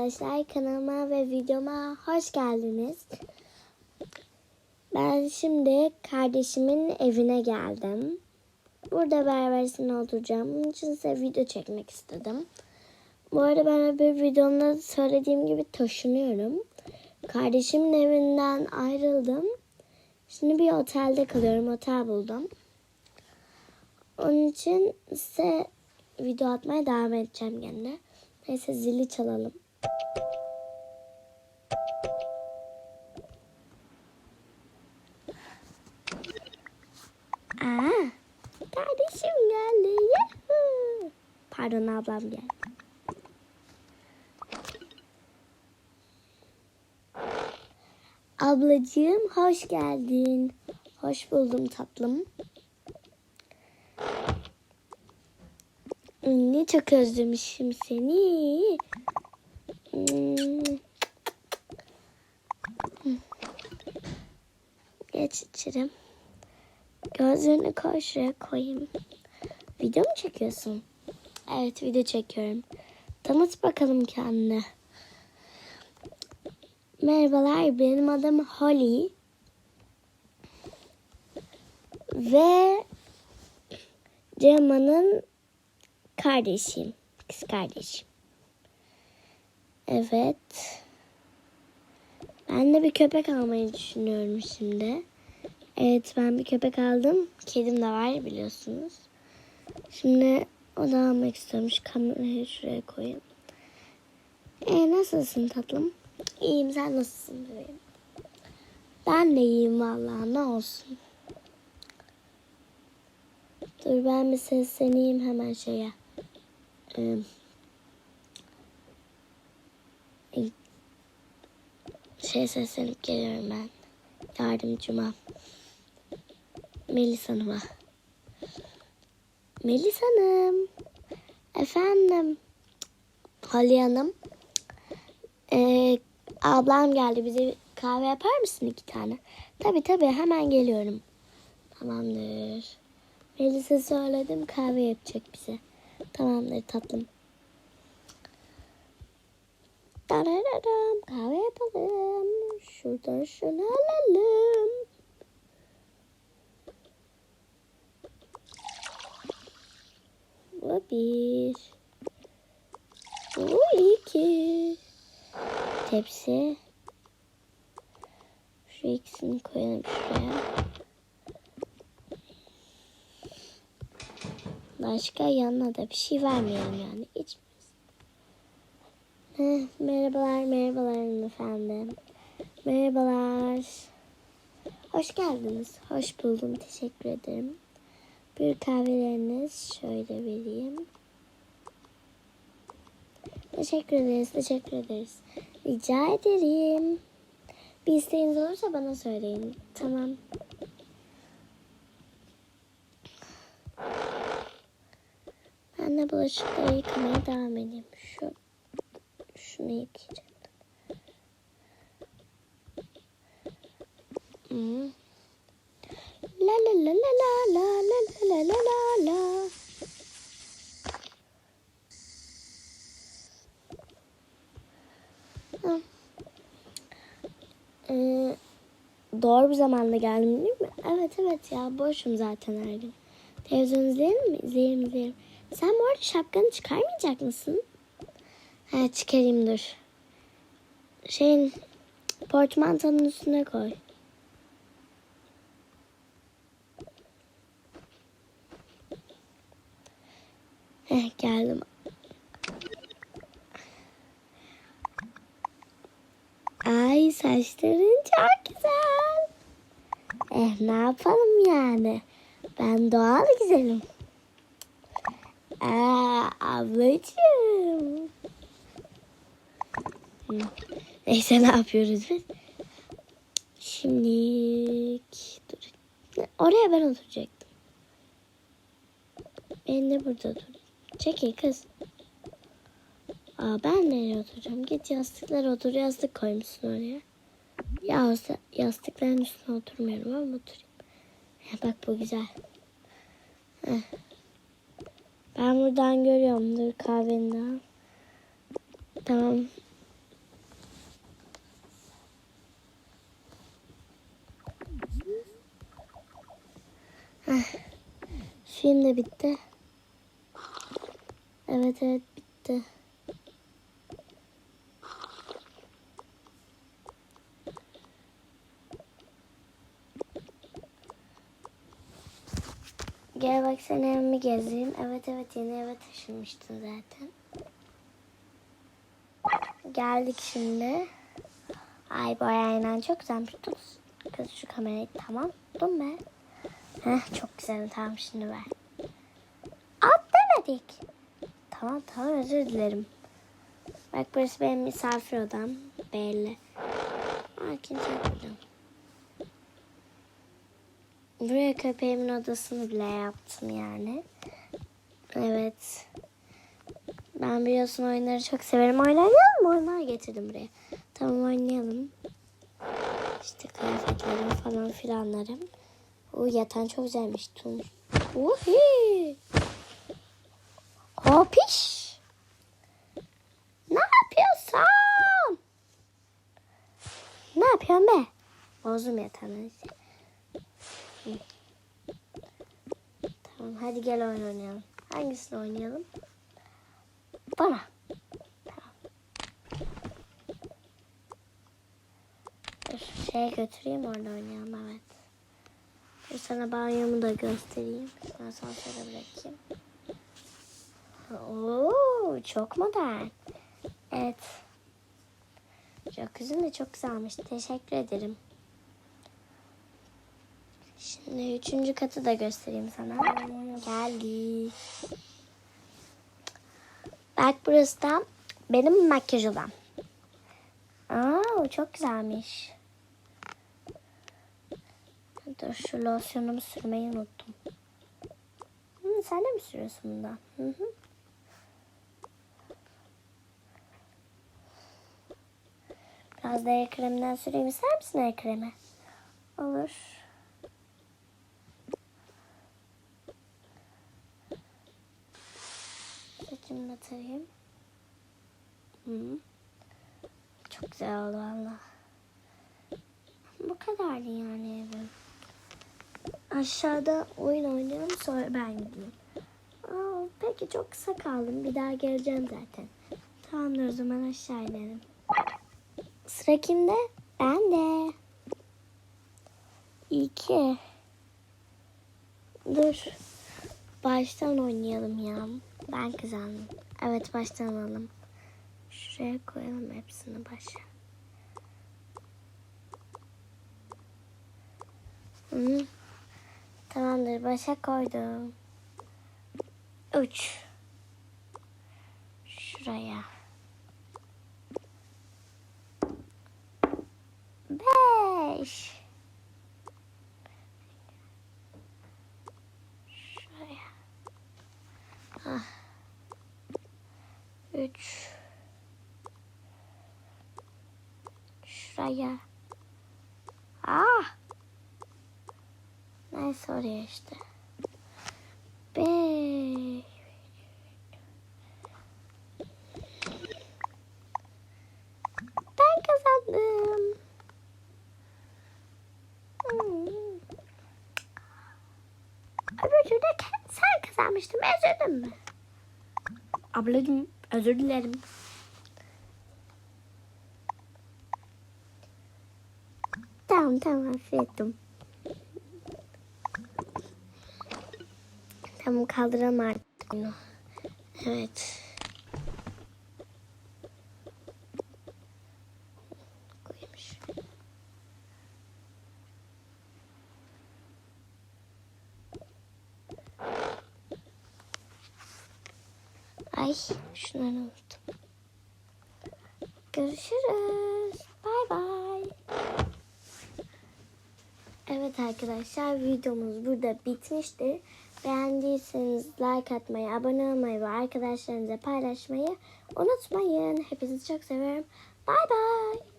arkadaşlar kanalıma ve videoma hoş geldiniz. Ben şimdi kardeşimin evine geldim. Burada berabersine oturacağım. Bunun için size video çekmek istedim. Bu arada ben bir videomda söylediğim gibi taşınıyorum. Kardeşimin evinden ayrıldım. Şimdi bir otelde kalıyorum. Otel buldum. Onun için size video atmaya devam edeceğim gene. Neyse zili çalalım. Aa, kardeşim geldi. Yahoo! Pardon ablam geldi. Ablacığım hoş geldin. Hoş buldum tatlım. Ne çok özlemişim seni. Hmm. Geç içerim. Gözlerini şuraya koyayım. Video mu çekiyorsun? Evet video çekiyorum. Tanıt bakalım kendini. Merhabalar benim adım Holly. Ve Cema'nın kardeşiyim. Kız kardeşim. Evet. Ben de bir köpek almayı düşünüyorum şimdi. Evet ben bir köpek aldım. Kedim de var biliyorsunuz. Şimdi o da almak istiyorum. Şu kamerayı şuraya koyayım. E nasılsın tatlım? İyiyim sen nasılsın bebeğim? Ben de iyiyim vallahi ne olsun. Dur ben bir sesleneyim hemen şeye. Ee, şey seslenip geliyorum ben. Yardımcıma. Melis Hanım'a. Melis Hanım. Efendim. Hali Hanım. Ee, ablam geldi. Bize kahve yapar mısın iki tane? Tabii tabii hemen geliyorum. Tamamdır. Melis'e söyledim kahve yapacak bize. Tamamdır tatlım. Darararam, kahve yapalım. Şuradan şunu alalım. Bu bir. Bu iki. Tepsi. Şu ikisini koyalım şuraya. Başka yanına da bir şey vermiyorum yani. Hiç. Merhabalar, merhabalar efendim. Merhabalar. Hoş geldiniz. Hoş buldum. Teşekkür ederim. Bir kahveleriniz şöyle vereyim. Teşekkür ederiz. Teşekkür ederiz. Rica ederim. Bir isteğiniz olursa bana söyleyin. Tamam. Ben de bulaşıkları yıkamaya devam edeyim. Şu şunu yıkayacağım. Hmm. La la la la la la la la la la la. Hı. Ee, doğru bir zamanda geldim değil mi? Evet evet ya boşum zaten her gün. Televizyon izleyelim mi? İzleyelim izleyelim. Sen bu arada şapkanı çıkarmayacak mısın? Ha çıkarayım dur. Şeyin portmantonun üstüne koy. Heh geldim. Ay saçların çok güzel. Eh ne yapalım yani. Ben doğal güzelim. Aa, ablacığım. Neyse ne yapıyoruz biz? Şimdi dur. Oraya ben oturacaktım. Ben de burada dur. Çekil kız. Aa, ben nereye oturacağım? Git yastıklara otur. Yastık koymuşsun oraya. Ya yastıkların üstüne oturmuyorum ama oturayım. Ha, bak bu güzel. Heh. Ben buradan görüyorum. Dur kahveni. Tamam. Film de bitti. Evet evet bitti. Gel bak sen evimi gezeyim. Evet evet yeni eve taşınmıştın zaten. Geldik şimdi. Ay bu ayağından çok güzelmiş. Tut kız şu kamerayı tamam. Dur be. Heh, çok güzel tamam şimdi ver. Demedik. Tamam tamam özür dilerim. Bak burası benim misafir odam. Belli. Aa, kimse burada. Buraya köpeğimin odasını bile yaptım yani. Evet. Ben biliyorsun oyunları çok severim. Oynayalım mı? Oyunlar getirdim buraya. Tamam oynayalım. İşte kıyafetlerim falan filanlarım. O yatan çok güzelmiş. Tun. Uhi. Hopiş. Ne yapıyorsun? Ne yapıyorsun be? Bozdum yatağını. Tamam hadi gel oyun oynayalım. Hangisini oynayalım? Bana. Tamam. Dur şeye götüreyim orada oynayalım evet. Sana banyomu da göstereyim. Sana şöyle bırakayım. Oo, çok modern. Evet. Jacuzzi'm de çok güzelmiş. Teşekkür ederim. Şimdi üçüncü katı da göstereyim sana. Geldik. Bak burası da benim makyaj odam. Aa, çok güzelmiş. Dur şu losyonumu sürmeyi unuttum. Hı, sen de mi sürüyorsun bundan? Hı hı. Biraz da el kreminden süreyim. İster misin el kremi? Olur. Saçımı da tarayayım. Hı. Çok güzel oldu valla. Bu kadardı yani evim. Aşağıda oyun oynayalım sonra ben gideyim. Aa, peki çok kısa kaldım. Bir daha geleceğim zaten. Tamamdır o zaman aşağı inelim. Sıra kimde? Ben de. İki. Dur. Baştan oynayalım ya. Ben kazandım. Evet baştan alalım. Şuraya koyalım hepsini başa. Hı. Tamamdır başa koydum. Üç. Şuraya. Şuraya. Ah. Üç. Şuraya. Ah. Neyse oraya işte. Beş. Ben kazandım. Hmm. Öbür türlü ke- kazanmıştın. Özür mü? Ablacığım özür dilerim. Tamam tamam affettim. Tamam kaldıralım artık bunu. Evet. Ay şunları unuttum. Görüşürüz. Bay bay. Evet arkadaşlar videomuz burada bitmiştir. Beğendiyseniz like atmayı, abone olmayı ve arkadaşlarınıza paylaşmayı unutmayın. Hepinizi çok seviyorum. Bay bay.